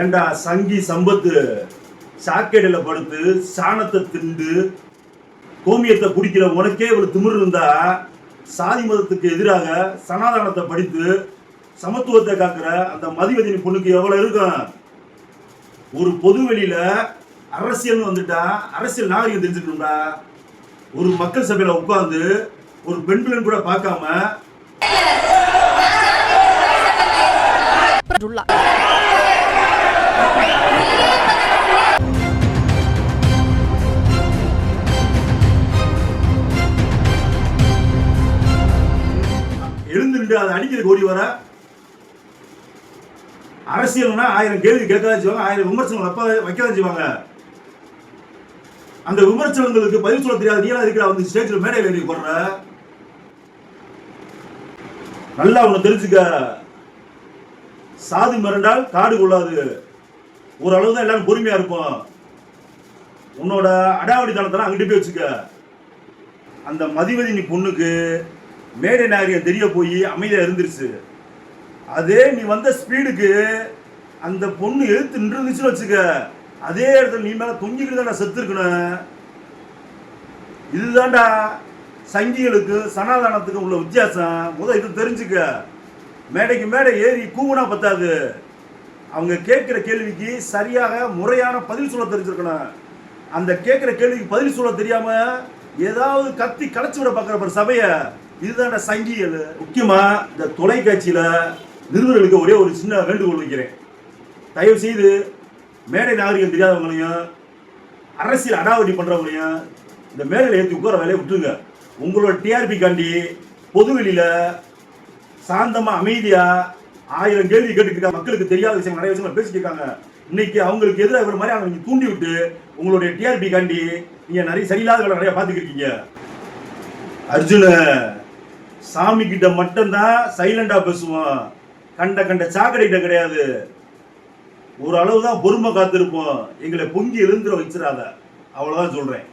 ஏண்டா சங்கி சம்பத்து? சாக்கடையில் படுத்து சாணத்தை திண்டு கோமியத்தை குடிக்கிற உனக்கே இவ்வளவு திமிர் இருந்தா? சாதி மதத்துக்கு எதிராக சனாதனத்தை படித்து சமத்துவத்தை காக்கிற அந்த மதிவதினி பொண்ணுக்கு எவ்வளவு இருக்கும்? ஒரு பொது வெளியில அரசியல்னு வந்துட்டா அரசியல் நாகரிகம் தெரிஞ்சுக்கணும்டா ஒரு மக்கள் சபையில உட்கார்ந்து ஒரு பெண் பிள்ளை கூட பார்க்காம எழுந்து நின்று அதை அடிக்கிறதுக்கு ஓடி வர. அரசியல்னா ஆயிரம் கேள்வி கேட்கதான் செய்வாங்க ஆயிரம் விமர்சனங்கள் அப்ப வைக்கதான் செய்வாங்க. அந்த விமர்சனங்களுக்கு பதில் சொல்ல தெரியாத நீலாம் இருக்கிற வந்து ஸ்டேஜில் மேடை ஏறி போடுற. நல்லா உன்னை தெரிஞ்சுக்க. சாதி மிரண்டால் காடு கொள்ளாது. ஓரளவு தான் எல்லாரும் பொறுமையா இருப்போம். உன்னோட அடாவடி அடாவடித்தனத்தெல்லாம் அங்கிட்டு போய் வச்சுக்க. அந்த மதிவதினி பொண்ணுக்கு மேடை நாகரிகம் தெரிய போய் அமைதியாக இருந்துருச்சு. அதே நீ வந்த ஸ்பீடுக்கு அந்த பொண்ணு எழுத்து நின்றுருந்துச்சுன்னு வச்சுக்க அதே இடத்துல நீ மேலே தொங்கிக்கிட்டு தான் செத்துருக்கணும். இதுதான்டா சங்கிகளுக்கு சனாதானத்துக்கு உள்ள வித்தியாசம். முதல் இது தெரிஞ்சுக்க. மேடைக்கு மேடை ஏறி கூவுனா பத்தாது. அவங்க கேட்குற கேள்விக்கு சரியாக முறையான பதில் சொல்ல தெரிஞ்சிருக்கணும். அந்த கேட்குற கேள்விக்கு பதில் சொல்ல தெரியாமல் ஏதாவது கத்தி கலைச்சு விட பார்க்குற ஒரு சபையை இதுதான சங்கிகள் முக்கியமாக இந்த தொலைக்காட்சியில் நிருபர்களுக்கு ஒரே ஒரு சின்ன வேண்டுகோள் வைக்கிறேன். தயவு செய்து மேடை நாகரிகம் தெரியாதவங்களையும் அரசியல் அடாவடி பண்ணுறவங்களையும் இந்த மேடையில் ஏற்றி உட்கார வேலையை விட்டுருங்க. உங்களோட டிஆர்பி காண்டி பொதுவெளியில் சாந்தமாக அமைதியாக ஆயிரம் கேள்வி கேட்டுக்கிட்ட மக்களுக்கு தெரியாத விஷயம் நிறைய விஷயங்கள் பேசிட்டு இருக்காங்க. இன்னைக்கு அவங்களுக்கு எதிராக இவர் மாதிரி அவங்க தூண்டி விட்டு உங்களுடைய டிஆர்பி காண்டி நீங்க நிறைய சரியில்லாத வேலை நிறைய பார்த்துக்கிருக்கீங்க. அர்ஜுன சாமி கிட்ட மட்டும்தான் சைலண்டா பேசுவோம் கண்ட கண்ட சாக்கடை கிட்ட கிடையாது. ஒரு அளவு தான் பொறுமை காத்திருப்போம். எங்களை பொங்கி எழுந்துட வச்சிடாத. அவ்வளோதான் சொல்கிறேன்